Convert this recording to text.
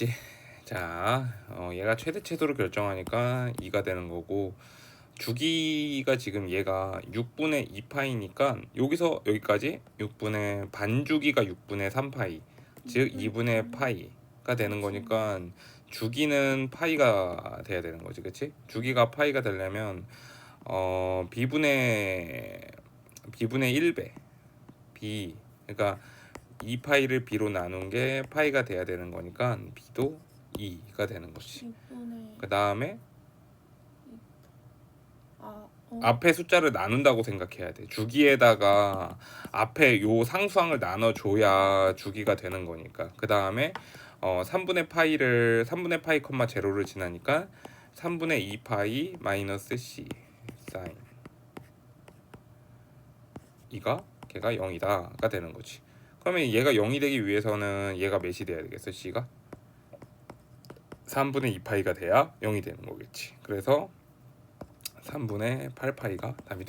됐지? 자, 어, 얘가 최대치도를 결정하니까 2가 되는 거고 주기가 지금 얘가 6분의 2파이니까 여기서 여기까지 6분의 반주기가 6분의 3파이 즉 2분의 파이가 되는 거니까 주기는 파이가 돼야 되는 거지 그치? 주기가 파이가 되려면 어 b분의 b분의 1배 b 그러니까 2파이를 b로 나눈 게 파이가 돼야 되는 거니까 b도 2가 되는 거지 6분의 그 다음에 아, 어. 앞에 숫자를 나눈다고 생각해야 돼. 주기에다가 앞에 요 상수항을 나눠줘야 주기가 되는 거니까. 그 다음에 어 3분의 파이를 3분의 파이 콤마 제로를 지나니까 3분의 2 파이 마이너스 c 사인 이가 걔가 0이다가 되는 거지. 그러면 얘가 0이 되기 위해서는 얘가 몇이 돼야 되겠어? c가 3분의 2 파이가 돼야 0이 되는 거겠지. 그래서 3분의 8파이가 답이 돼.